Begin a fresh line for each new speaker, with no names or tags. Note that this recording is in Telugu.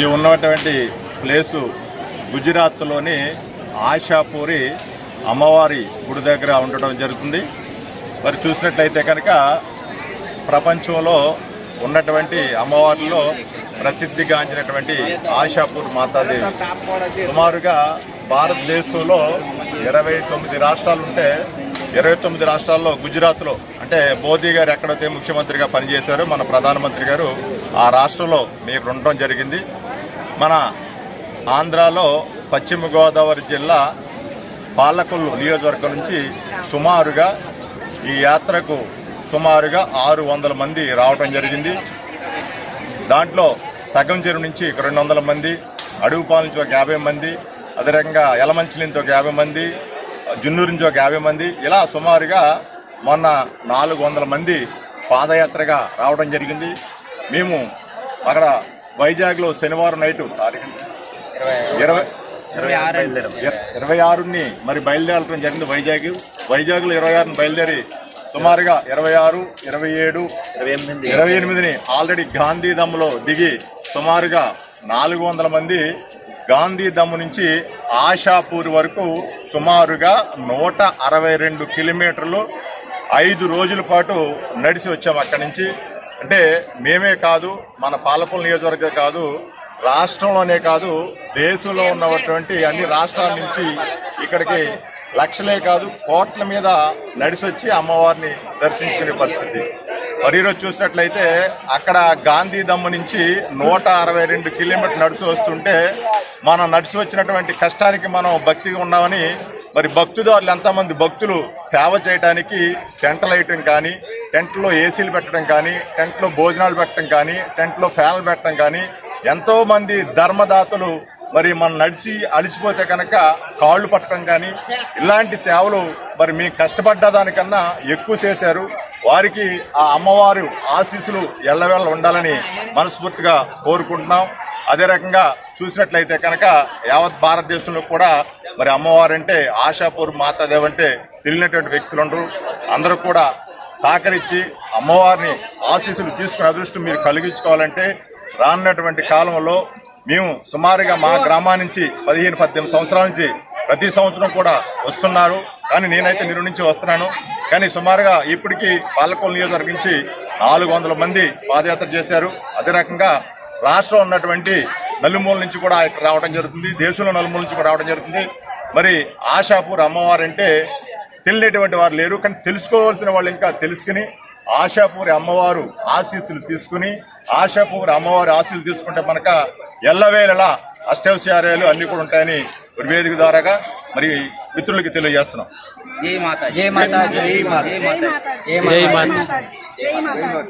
ఈ ఉన్నటువంటి ప్లేసు గుజరాత్లోని ఆశాపూరి అమ్మవారి గుడి దగ్గర ఉండటం జరుగుతుంది. మరి చూసినట్లయితే కనుక ప్రపంచంలో ఉన్నటువంటి అమ్మవారిలో ప్రసిద్ధిగాంచినటువంటి ఆశాపూర్ మాతాదేవి. సుమారుగా భారతదేశంలో ఇరవై తొమ్మిది రాష్ట్రాలు ఉంటే ఇరవై తొమ్మిది రాష్ట్రాల్లో గుజరాత్లో అంటే మోదీ గారు ఎక్కడైతే ముఖ్యమంత్రిగా పనిచేశారో మన ప్రధానమంత్రి గారు ఆ రాష్ట్రంలో మీకు ఉండటం జరిగింది. మన ఆంధ్రాలో పశ్చిమ గోదావరి జిల్లా పాలకొల్లు నియోజకవర్గం నుంచి సుమారుగా ఈ యాత్రకు సుమారుగా ఆరు వందల మంది రావటం జరిగింది. దాంట్లో సగం చెరువు నుంచి రెండు వందల మంది అడుగుపాల నుంచి ఒక యాభై మంది అదేవిధంగా రకంగా నుంచి ఒక యాభై మంది జున్నూరు నుంచి ఒక యాభై మంది ఇలా సుమారుగా మొన్న నాలుగు వందల మంది పాదయాత్రగా రావడం జరిగింది. మేము అక్కడ వైజాగ్లో శనివారం నైటు ఇరవై ఇరవై ఆరుని మరి బయలుదేరడం జరిగింది వైజాగ్. వైజాగ్లో ఇరవై ఆరుని బయలుదేరి సుమారుగా ఇరవై ఆరు ఇరవై ఏడు ఇరవై ఎనిమిదిని ఆల్రెడీ గాంధీ దమ్ములో దిగి సుమారుగా నాలుగు వందల మంది గాంధీ దమ్ము నుంచి ఆశాపూర్ వరకు సుమారుగా నూట అరవై రెండు కిలోమీటర్లు ఐదు రోజుల పాటు నడిచి వచ్చాం అక్కడి నుంచి. అంటే మేమే కాదు మన పాలకొల నియోజకవర్గం కాదు రాష్ట్రంలోనే కాదు దేశంలో ఉన్నటువంటి అన్ని రాష్ట్రాల నుంచి ఇక్కడికి లక్షలే కాదు కోట్ల మీద నడిచొచ్చి అమ్మవారిని దర్శించుకునే పరిస్థితి. మరి ఈరోజు చూసినట్లయితే అక్కడ గాంధీ దమ్ము నుంచి నూట అరవై రెండు కిలోమీటర్లు నడిచి వస్తుంటే మనం నడిచి వచ్చినటువంటి కష్టానికి మనం భక్తిగా ఉన్నామని మరి భక్తుదారులు ఎంతమంది భక్తులు సేవ చేయడానికి టెంటలు వేయటం కానీ టెంట్లో ఏసీలు పెట్టడం కానీ టెంట్లో భోజనాలు పెట్టడం కానీ టెంట్లో ఫ్యాన్లు పెట్టడం కానీ ఎంతో మంది ధర్మదాతలు మరి మనం నడిచి అలిసిపోతే కనుక కాళ్ళు పట్టడం కానీ ఇలాంటి సేవలు మరి మీ కష్టపడ్డ దానికన్నా ఎక్కువ చేశారు. వారికి ఆ అమ్మవారు ఆశీస్సులు ఎల్లవేళ ఉండాలని మనస్ఫూర్తిగా కోరుకుంటున్నాం. అదే రకంగా చూసినట్లయితే కనుక యావత్ భారతదేశంలో కూడా మరి అమ్మవారంటే ఆశాపూర్ మాతాదేవి అంటే తెలియనటువంటి వ్యక్తులు ఉండరు. అందరూ కూడా సహకరించి అమ్మవారిని ఆశీస్సులు తీసుకునే అదృష్టం మీరు కలిగించుకోవాలంటే రానున్నటువంటి కాలంలో మేము సుమారుగా మా గ్రామా నుంచి పదిహేను పద్దెనిమిది సంవత్సరాల నుంచి ప్రతి సంవత్సరం కూడా వస్తున్నారు. కానీ నేనైతే నిరు నుంచి వస్తున్నాను. కానీ సుమారుగా ఇప్పటికీ పాలకొల నియోజకవర్గం నుంచి నాలుగు వందల మంది పాదయాత్ర చేశారు. అదే రకంగా రాష్ట్రం ఉన్నటువంటి నలుమూల నుంచి కూడా ఇక్కడ రావడం జరుగుతుంది. దేశంలో నలుమూల నుంచి కూడా రావడం జరుగుతుంది. మరి ఆశాపూర్ అమ్మవారు అంటే తెలియనటువంటి వారు లేరు. కానీ తెలుసుకోవాల్సిన వాళ్ళు ఇంకా తెలుసుకుని ఆశాపూరి అమ్మవారు ఆశీస్సులు తీసుకుని ఆశాపూరి అమ్మవారి ఆశీస్సులు తీసుకుంటే మనక ఎల్లవేళలా అష్టవశార్యాలు అన్ని కూడా ఉంటాయని వేదిక ద్వారాగా మరి మిత్రులకి తెలియజేస్తున్నాం.
జై మాతా
జై. మాతా జై. మాతా
జై. మాతా
జై. మాతా జై మాతా